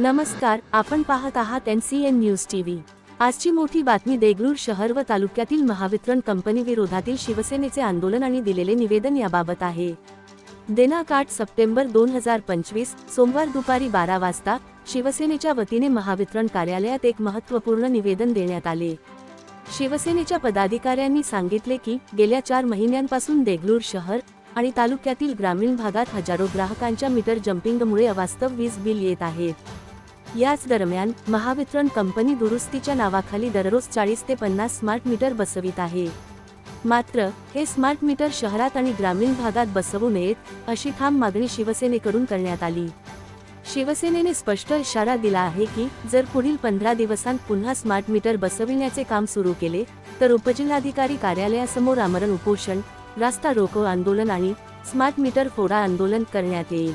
नमस्कार आपण पाहत आहात N C N news TV आजची मोठी बातमी देगलूर शहर व तालुक्यातील महावितरण कंपनी विरोधातील शिवसेनेचे आंदोलन आणि दिलेले निवेदन याबाबत आहे. दिनांक आठ सप्टेंबर दोन हजार पंचवीस सोमवार दुपारी बारा वाजता शिवसेनेच्या वतीने महावितरण कार्यालयात एक महत्त्वपूर्ण निवेदन देण्यात आले. शिवसेनेच्या पदाधिकाऱ्यांनी सांगितले की गेल्या चार महिन्यांपासून देगलूर शहर आणि तालुक्यातील ग्रामीण भागात हजारो ग्राहकांच्या मीटर जम्पिंगमुळे अवास्तव वीज बिल येत आहेत. याच दरम्यान महावितरण कंपनी दुरुस्तीच्या नावाखाली दररोज चाळीस ते पन्नास स्मार्ट मीटर बसवित आहे. मात्र हे स्मार्ट मीटर शहरात आणि ग्रामीण भागात बसवू नयेत अशी ठाम मागणी शिवसेनेकडून करण्यात आली. शिवसेनेने स्पष्ट इशारा दिला आहे की जर पुढील पंधरा दिवसांत पुन्हा स्मार्ट मीटर बसविण्याचे काम सुरू केले तर उपजिल्हाधिकारी कार्यालयासमोर आमरण उपोषण रास्ता रोको आंदोलन आणि स्मार्ट मीटर फोडा आंदोलन करण्यात येईल.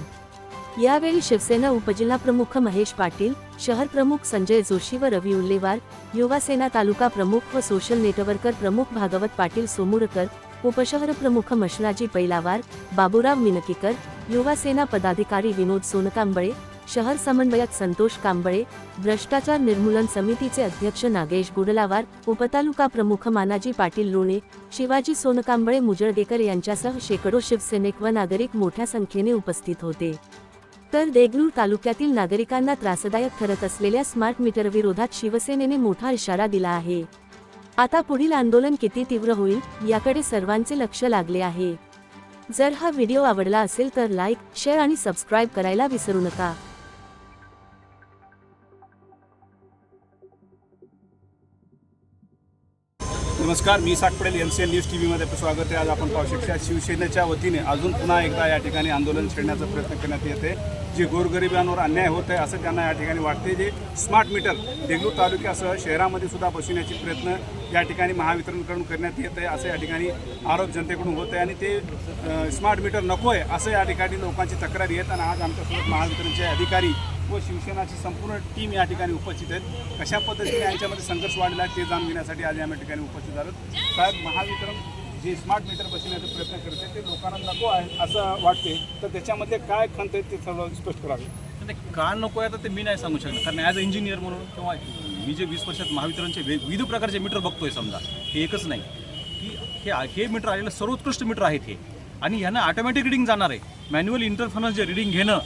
यावेळी शिवसेना उपजिल्हा प्रमुख महेश पाटील शहर प्रमुख संजय जोशी व रवी उल्लेवार युवासेना तालुका प्रमुख व सोशल नेटवर्कर प्रमुख भागवत पाटील सोमुरकर उपशहर प्रमुख मशनाजी पैलावार बाबूराव मिनकीकर युवासेना पदाधिकारी विनोद सोनकांबळे शहर समन्वयक संतोष कांबळे भ्रष्टाचार निर्मूलन समितीचे अध्यक्ष नागेश गुडलावार उपतालुका प्रमुख मानाजी पाटील लोणे शिवाजी सोनकांबळे मुजळगेकर यांच्यासह शेकडो शिवसैनिक व नागरिक मोठ्या संख्येने उपस्थित होते. तर देगलूर तालुक्यातील नागरिकांना त्रासदायक ठरत असलेल्या स्मार्ट मीटर विरोधात शिवसेनेने मोठा इशारा दिला आहे. आता पुढील आंदोलन किती तीव्र होईल याकडे सर्वांचे लक्ष लागले आहे. जर हा व्हिडिओ आवडला असेल तर लाईक शेअर आणि सबस्क्राईब करायला विसरू नका. नमस्कार मी साक पडेल M C L news T व्हीमध्ये आपलं स्वागत आहे. आज आपण पाहू शकता शिवसेनेच्या वतीने अजून पुन्हा एकदा या ठिकाणी आंदोलन छेडण्याचा प्रयत्न करण्यात येते जे गोरगरिबांवर अन्याय होत आहे असं त्यांना या ठिकाणी वाटते जे स्मार्ट मीटर देगलूर तालुक्यासह शहरामध्ये सुद्धा बसविण्याचे प्रयत्न या ठिकाणी महावितरणकडून करण्यात येत आहे असं या ठिकाणी आरोप जनतेकडून होत आहे. आणि ते स्मार्ट मीटर नको आहे असं या ठिकाणी लोकांची तक्रारी येत आणि आज आमच्यासोबत महावितरणचे अधिकारी व शिवसेनाची संपूर्ण टीम या ठिकाणी उपस्थित आहेत. कशा पद्धतीने यांच्यामध्ये संघर्ष वाढला आहे ते जाणून घेण्यासाठी आज या ठिकाणी उपस्थित आहोत. साहेब महावितरण जे स्मार्ट मीटर बसवण्याचा प्रयत्न करते ते लोकांना नको आहे असं वाटते. तर त्याच्यामध्ये काय खंत आहे ते सर्व स्पष्ट करावे. ते का नको आहे तर ते मी नाही सांगू शकणार. कारण ॲज अ इंजिनियर म्हणून किंवा मी जे वीस वर्षात महावितरणचे विविध प्रकारचे मीटर बघतोय समजा हे एकच नाही. की हे हे मीटर आलेलं सर्वोत्कृष्ट मीटर आहेत हे. आणि ह्यांना ऑटोमॅटिक रिडिंग जाणार आहे. मॅन्युअल इंटरफरन्स जे रिडिंग घेणं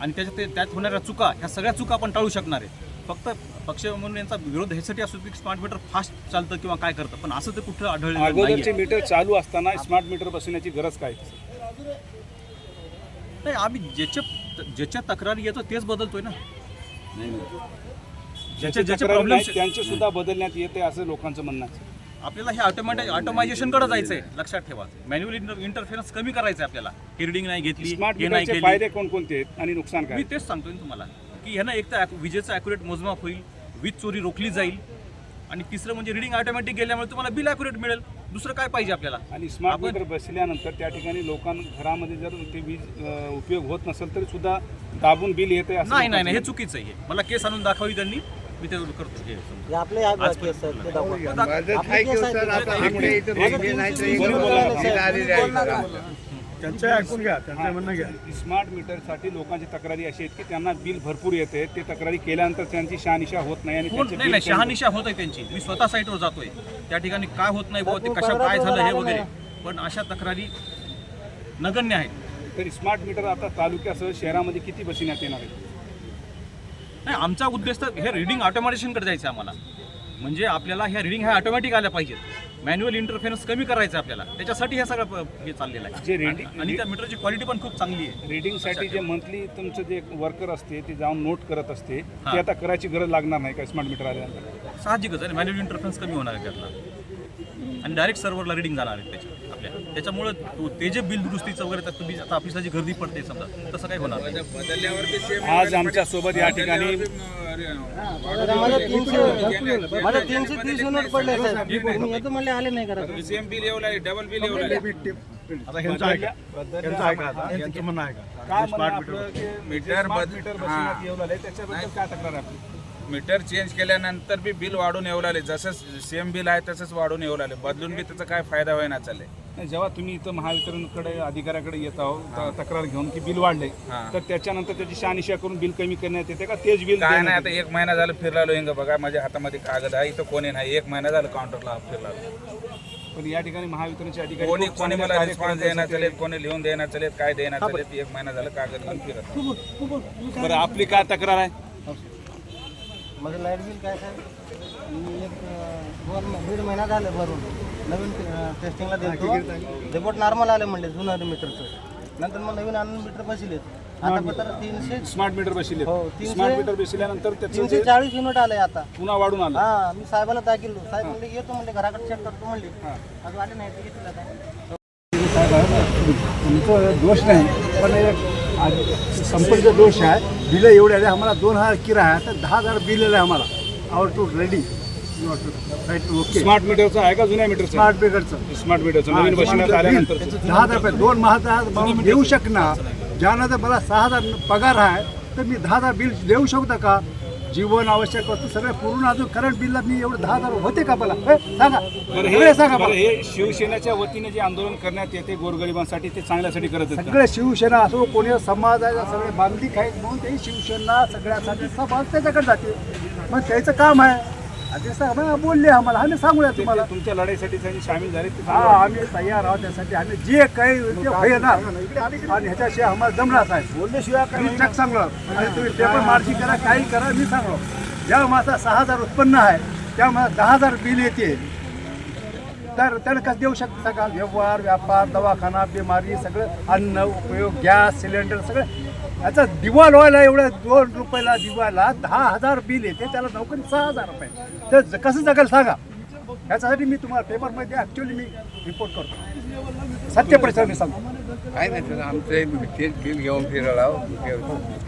आणि त्याच्यात ते त्यात होणाऱ्या चुका ह्या सगळ्या चुका आपण टाळू शकणार आहे. फक्त पक्ष म्हणून यांचा विरोध ह्यासाठी असतो की स्मार्ट मीटर फास्ट चालतं किंवा काय करतं पण असं ते कुठं नाही मीटर चालू असताना स्मार्ट मीटर बसवण्याची गरज काय? नाही आम्ही ज्याच्या ज्याच्या तक्रारी येतो तेच बदलतोय ना. ज्याचे ज्याचे तक्रारी problems- नाहीत, त्यांचे सुद्धा बदलण्यात येते असं लोकांचं म्हणणं आहे. आपल्याला हे ऑटोमॅटिक ऑटोमायझेशनकडे जायचं आहे लक्षात ठेवा. मॅन्युअल इंटर इंटरफेरन्स कमी करायचं आहे आपल्याला. ही रिडिंग नाही घेतली हे नाही केली. फायदे कोणकोणते आहेत आणि नुकसान काय? मी तेच सांगतोय ना तुम्हाला की ह्यानं एक तर विजेचं ॲक्युरेट मोजमाप होईल वीज चोरी रोखली जाईल. आणि तिसरं म्हणजे रिडिंग ऑटोमॅटिक गेल्यामुळे तुम्हाला बिल ॲक्युरेट मिळेल. दुसरं काय पाहिजे आपल्याला? आणि स्मार्ट मीटर बसल्यानंतर त्या ठिकाणी लोकांना घरामध्ये जर ते वीज उपयोग होत नसेल तरी सुद्धा दाबून बिल येते नाही नाही हे चुकीचं आहे. मला केस आणून दाखवली त्यांनी. मी ते करतो हे समजा. हे आपले या आज केस आहेत, ते दाखवा. दाखव- आपले केस आहेत, ते दाखवा. त्यांचं ऐकून घ्या त्यांचं म्हणणं घ्या. स्मार्ट मीटरसाठी लोकांची तक्रारी अशी आहेत की त्यांना बिल भरपूर येते ते तक्रारी केल्यानंतर त्यांची शहानिशा होत नाही आणि कोण? त्यांचे नाही बिल नाही शहानिशा होत आहे त्यांची. मी स्वतः साईटवर जातोय. त्या ठिकाणी काय होत नाही बुवा ते कशा काय झालं हे वगैरे. पण अशा तक्रारी नगण्य आहेत. होते. तर स्मार्ट मीटर आता तालुक्यासह शहरामध्ये किती बसविण्यात येणार आहे नाही आमचा उद्देश तर हे रिडिंग ऑटोमॅटिशनकडे जायचं आहे आम्हाला. म्हणजे आपल्याला ह्या रिडिंग ह्या ऑटोमॅटिक आल्या पाहिजेत मॅन्युअल इंटरफेरन्स कमी करायचं आहे आपल्याला. त्याच्यासाठी हे सगळं प- हे चाललेलं आहे. जे reading- आणि- त्या मीटरची क्वालिटी पण खूप चांगली आहे. रिडिंगसाठी जे मंथली तुमचं जे वर्कर असते ते जाऊन नोट करत असते. ते आता करायची गरज लागणार नाही का स्मार्ट मीटर आल्यानंतर? साहजिकच आहे. मॅन्युअल इंटरफेरन्स कमी होणार आहे त्यातला. आणि डायरेक्ट सर्व्हरला रिडिंग जाणार आहे त्याची आपल्या त्याच्यामुळं तो- ते जे बिल दुरुस्तीचं वगैरे तर तुम्ही आता ऑफिसला जी गर्दी पडते समजा तसं काही होणार? आज आमच्यासोबत या ठिकाणी मला तीनशे मला तीनशे तीस युनिट पडले साहेब. मी येतो म्हणले आले नाही घरात. आता ह्यांचं ऐका. ह्यांचं ऐका आता. ह्यांचं म्हणणं ऐका. काय म्हणणं आपलं? की मीटर मीटर त्याच्याबद्दल काय तक्रार आपली? चेंज केल्यानंतर बी बिल वाढून येऊ लागले. जसं सेम बिल आहे तसंच वाढून येऊ लागले. बदलून बी त्याचा काय फायदा होईना चालले. जेव्हा तुम्ही इथं महावितरणकडे अधिकाऱ्याकडे येत आहो त- तक्रार घेऊन की बिल वाढले. तर त्याच्यानंतर त्याची शहानिशा करून बिल कमी करण्यात येते का? तेच बिल काय देण्यात नाही आता? एक महिना झालं फिरलालो हिंग बघा माझ्या हातामध्ये कागद आहे इथं कोणी नाही. एक महिना झालं काउंटरला फिरलालो. पण या ठिकाणी महावितरणचे अधिकारी कोणी कोणी मला रिस्पॉन्स असतात. चलेत कोणी लिहून देणार चलेत काय देणार चलेत एक महिना झालं कागद घेऊन फिरत. बरं आपली काय तक्रार आहे? माझं लाइट बिल काय साहेब? मी एक दोन दीड महिना झाले भरून. नवीन टेस्टिंगला देतो. रिपोर्ट नॉर्मल आले म्हणले जुनं मीटरचं. नंतर मग नवीन आणून मीटर बसले आता पत्र तीनशे स्मार्ट मीटर बसले हो, तीनशे- स्मार्ट मीटर बसल्यानंतर तीनशे चाळीस युनिट आले आता. पुन्हा वाढून आलं. हा मी साहेबाला दाखिलो साहेब म्हणले येतो म्हणले घराकडे चेक करतो म्हणले. अजून आले नाही तुमचं दोष नाही पण एक संपर्क दोष आहे. बिलं एवढे आले आम्हाला दोन हजार किरा आहे तर दहा हजार बिल आले आम्हाला. आवर टू रेडी ओके स्मार्ट मीटरचं आहे का जुन्या मीटरचं स्मार्ट बेगरचं स्मार्ट मीटरचं नवीन आल्यानंतर. दहा हजार रुपये दोन महाचा देऊ शकणार. ज्यानं तर मला सहा हजार पगार आहे तर मी दहा हजार बिल देऊ शकतो का? जीवन आवश्यक वस्तू सगळे पूर्ण अजून करंट बिलला मी एवढं दहा हजार होते का मला? सांगा. हे सांगा. हे शिवसेनेच्या वतीने जे आंदोलन करण्यात येते गोरगरिबांसाठी ते चांगल्यासाठी करत? सगळे शिवसेना असो कोणी समाजाच्या सगळे बांधलिक आहेत म्हणून ते शिवसेना सगळ्यासाठी समाज त्याच्याकडे जाते. मग त्याचं काम आहे. ते बोलले आम्हाला. आम्ही सांगूया तुम्हाला. तुमच्या लढाईसाठी त्यांनी सामील झाले हा आम्ही तयार आहोत त्यासाठी. आम्ही जे काही होईना आणि ह्याच्याशिवाय आम्हाला जमणार आहे बोलल्याशिवाय मी चक सांगलो आणि तुम्ही पेपर मार्ची करा काही करा मी सांगलो ज्या माझा सहा हजार उत्पन्न आहे त्या मला दहा हजार बिल येते. तर त्यानं कसं देऊ शकतं सगळा व्यवहार व्यापार दवाखाना बिमारी सगळं अन्न उपयोग गॅस सिलेंडर सगळं याचा दिवा व्हायला एवढ्या दोन रुपयाला दिवाला दहा हजार बिल येते त्याला नोकरी सहा हजार रुपये. तर ज- कसं जगाल सांगा? याच्यासाठी मी तुम्हाला पेपरमध्ये ॲक्च्युली मी रिपोर्ट करतो. सत्य परिसर मी सांगतो. काय नाही तर आमचं तेच बिल घेऊन फिरायला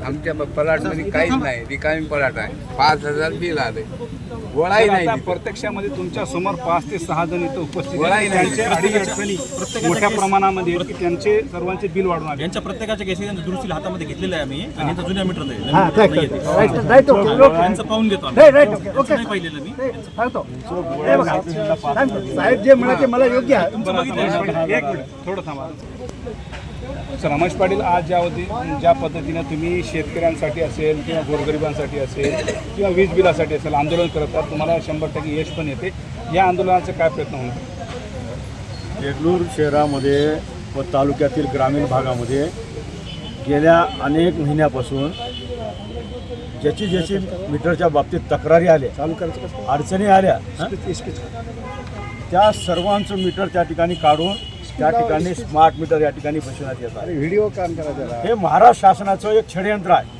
आमच्या पलाटमध्ये काहीच नाही रिकामी पलाट आहे. पाच हजार बिल आले. गोळाही नाही आता. प्रत्यक्षामध्ये तुमच्यासमोर पाच ते सहा जण इथं उपस्थित आहेत. नाही. त्यांचे अडी अडचणी मोठ्या प्रमाणामध्ये आहेत की त्यांचे सर्वांचे बिल वाढून आले. यांच्या प्रत्येकाच्या केसेस यांच्या दुरुस्तीला हातामध्ये घेतलेलं आहे आम्ही आणि यांचा जुन्या मीटर आहे. हां नवीन राईट मीटर नाहीये ते. राईट ओके ओके यांचं पाहून घेतो आम्ही. राईट राईट ओके त्यांचं ओके नाही पाहिलेलं मी. ते सांगतो. हे बघा. सांगतो साहेब जे म्हणाले मला योग्य आहे. बरं, आता एक मिनिट थोडं थांबा. सर रमेश पाटील आज ज्या वती ज्या पद्धतीनं तुम्ही शेतकऱ्यांसाठी असेल किंवा गोरगरिबांसाठी असेल किंवा वीज बिलासाठी असेल आंदोलन करतात तुम्हाला शंभर टक्के यश पण येते. या आंदोलनाचे काय प्रयत्न होणार? देगलूर शहरामध्ये व तालुक्यातील ग्रामीण भागामध्ये गेल्या अनेक महिन्यापासून ज्याची ज्याची मीटरच्या बाबतीत तक्रारी आल्या अडचणी आल्या? त्या सर्वांचं मीटर त्या ठिकाणी काढून त्या ठिकाणी स्मार्ट मीटर या ठिकाणी बसवण्यात येत आहे व्हिडिओ काम करा जरा. हे महाराष्ट्र शासनाचं एक षडयंत्र आहे.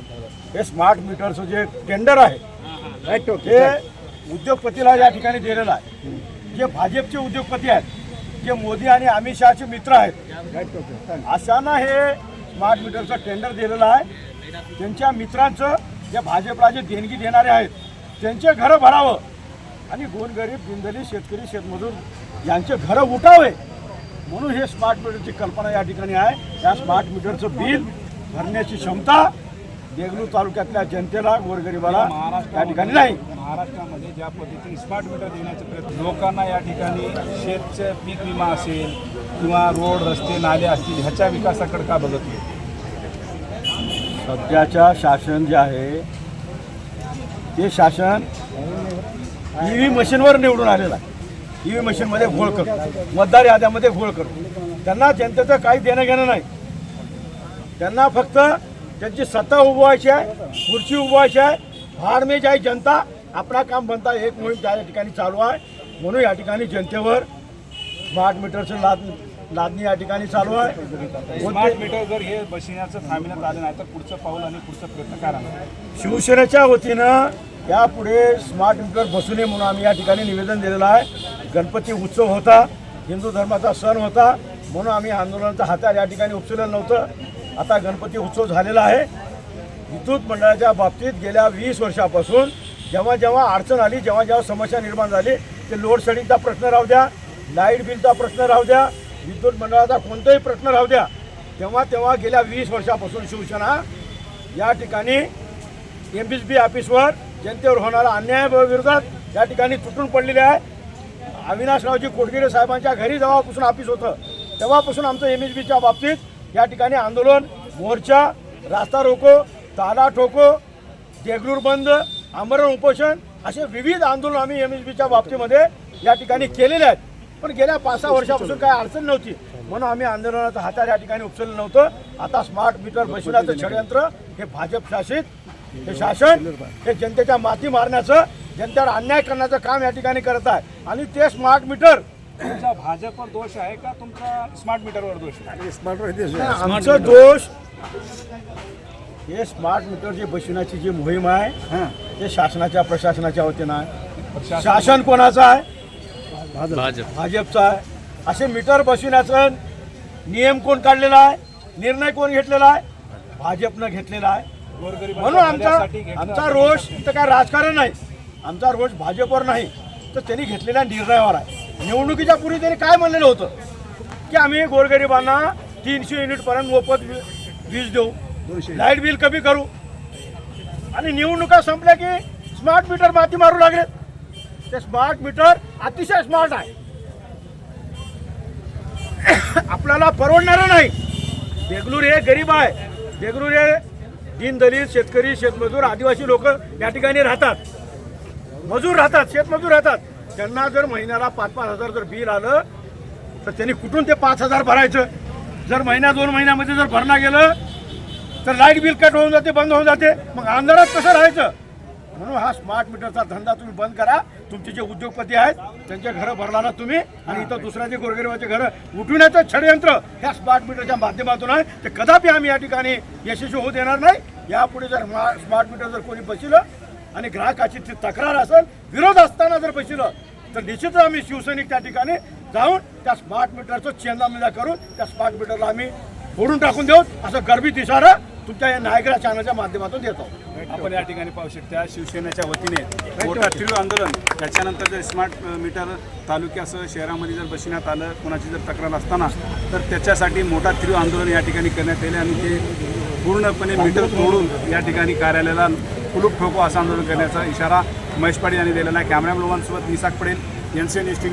हे स्मार्ट मीटरचं जे टेंडर आहे हे उद्योगपतीला या ठिकाणी दिलेलं आहे. जे भाजपचे उद्योगपती आहेत जे मोदी आणि अमित शहाचे मित्र आहेत अशांना हे स्मार्ट मीटरचं टेंडर दिलेलं आहे. त्यांच्या मित्रांचं जे भाजपला जे देणगी देणारे आहेत त्यांचे घरं भरावं. आणि गोरगरीब दिनदलित शेतकरी शेतमजूर यांचे घरं उठावे. म्हणून हे स्मार्ट मीटरची कल्पना या ठिकाणी आहे. या स्मार्ट मीटरचं बिल भरण्याची क्षमता देगलूर तालुक्यातल्या जनतेला गोरगरिबाला या ठिकाणी नाही. महाराष्ट्रामध्ये ज्या पद्धतीने स्मार्ट मीटर देण्याचे प्रयत्न लोकांना या ठिकाणी शेतचं पीक विमा असेल किंवा रोड रस्ते नाले असतील ह्याच्या विकासाकडे का बघत नाही? सध्याच्या शासन जे आहे ते शासन ई व्ही मशीनवर निवडून आलेलं आहे. ई व्ही मशीनमध्ये घोळ करतो मतदार याद्यामध्ये घोळ करतो त्यांना जनतेचं काही देणं घेणं नाही. त्यांना फक्त त्यांची सत्ता उभवायची आहे खुर्ची उभवायची आहे. भाड में जाई जनता आपला काम बनता एक मोहीम त्या ठिकाणी चालू आहे. म्हणून या ठिकाणी जनतेवर स्मार्ट मीटरचं लाद लादणी या ठिकाणी चालू आहे. स्मार्ट मीटर जर हे बसवण्याचं थांबण्यात आलं नाही तर पुढचं पाऊल आणि पुढचा प्रयत्न राहणार शिवसेनेच्या वतीनं यापुढे स्मार्ट मीटर बसू नये म्हणून आम्ही या ठिकाणी निवेदन दिलेलं आहे. गणपती उत्सव होता हिंदू धर्माचा सण होता म्हणून आम्ही आंदोलनाचा हातार या ठिकाणी उपसलेलं नव्हतं. आता गणपती उत्सव झालेला आहे. विद्युत मंडळाच्या बाबतीत गेल्या वीस वर्षापासून जेव्हा जेव्हा अडचण आली जेव्हा जेव्हा समस्या निर्माण झाली ते लोडशेडिंगचा प्रश्न राहू द्या लाइट बिलचा प्रश्न राहू द्या विद्युत मंडळाचा कोणताही प्रश्न राहू द्या तेव्हा तेव्हा गेल्या वीस वर्षापासून शिवसेना या ठिकाणी एम बी बी ऑफिसवर जनतेवर होणारा अन्याय विरोधात या ठिकाणी तुटून पडलेले आहे. अविनाशरावजी कोटगिरे साहेबांच्या घरी जेव्हापासून ऑफिस होतं तेव्हापासून आमचं एम एस बीच्या बाबतीत या ठिकाणी आंदोलन मोर्चा रास्ता रोको ताला ठोको देगलूर बंद आमरण उपोषण असे विविध आंदोलन आम्ही एम एस बीच्या बाबतीमध्ये या ठिकाणी केलेले आहेत. पण गेल्या पाच सहा वर्षापासून काही अडचण नव्हती. म्हणून आम्ही आंदोलनाचा हातार या ठिकाणी उपसरलं नव्हतं. आता स्मार्ट मीटर बसवण्याचं षडयंत्र हे भाजप शासित हे शासन हे जनतेच्या माती मारण्याचं जनतेवर अन्याय करण्याचं काम या ठिकाणी करत आहे. आणि ते स्मार्ट मीटर तुमचा भाजपवर दोष आहे का तुमचा स्मार्ट मीटरवर दोष आहे? आमचं दोष हे स्मार्ट मीटर जे बसवण्याची जी मोहीम आहे ते शासनाच्या प्रशासनाच्या वतीनं आहे. शासन कोणाचं आहे? भाजपचा आहे. असे मीटर बसविण्याचं नियम कोण काढलेला आहे? निर्णय कोण घेतलेला आहे? भाजपनं घेतलेला आहे. म्हणून आमचा आमचा रोष इथं काय राजकारण नाही. आमचा रोष भाजपवर नाही तर त्यांनी घेतलेल्या निर्णयावर आहे. निवडणुकीच्या पूर्वी त्यांनी काय म्हणलेलं होतं? की आम्ही गोरगरिबांना तीनशे युनिटपर्यंत मोफत वीज देऊ लाइट बिल कमी करू. आणि निवडणुका संपल्या की स्मार्ट मीटर माती मारू लागले. ते स्मार्ट मीटर अतिशय स्मार्ट आहे. आपल्याला परवडणारं नाही. बेंगलूर हे गरीब आहे. बेंगलूर हे दीनदलित शेतकरी शेतमजूर आदिवासी लोक या ठिकाणी राहतात. मजूर राहतात शेतमजूर राहतात. त्यांना जर महिन्याला पाच पाच हजार जर बिल आलं तर त्यांनी कुठून ते पाच हजार भरायचं? जर महिन्या दोन महिन्यामध्ये जर भरणा गेलं तर लाइट बिल कट होऊन जाते बंद होऊन जाते. मग अंधारात कसं राहायचं? म्हणून हा स्मार्ट मीटरचा धंदा तुम्ही बंद करा. तुमचे जे उद्योगपती आहेत त्यांचे घरं भरला ना तुम्ही आणि इथं दुसऱ्याचे गोरगरिबाचे घरं उठविण्याचं षडयंत्र. ह्या स्मार्ट मीटरच्या माध्यमातून आहे. ते कदापि आम्ही या ठिकाणी यशस्वी होऊ देणार नाही. यापुढे जर स्मार्ट मीटर जर कोणी बसलं आणि ग्राहकाची ती तक्रार असेल विरोध असताना जर बसलं तर निश्चितच आम्ही शिवसैनिक त्या ठिकाणी जाऊन त्या स्मार्ट मीटरचं चेंदामेंदा करून त्या स्मार्ट मीटरला आम्ही फोडून टाकून देऊ असं गर्भित इशारा तुमच्या या नायगरा चॅनलच्या माध्यमातून देतो. आपण या ठिकाणी पाहू शकता शिवसेनेच्या वतीने मोठा तीव्र आंदोलन त्याच्यानंतर जर स्मार्ट मीटर तालुक्यासह शहरामध्ये जर बसविण्यात आलं कोणाची जर तक्रार असताना तर त्याच्यासाठी मोठा तीव्र आंदोलन या ठिकाणी करण्यात येईल आणि ते पूर्णपणे मीटर तोडून या ठिकाणी कार्यालयाला कुलूप ठोको असं आंदोलन करण्याचा इशारा महेश पाटील यांनी दिलेला आहे. कॅमेरामॅन लोकांसोबत निसाक पडेल N C N S T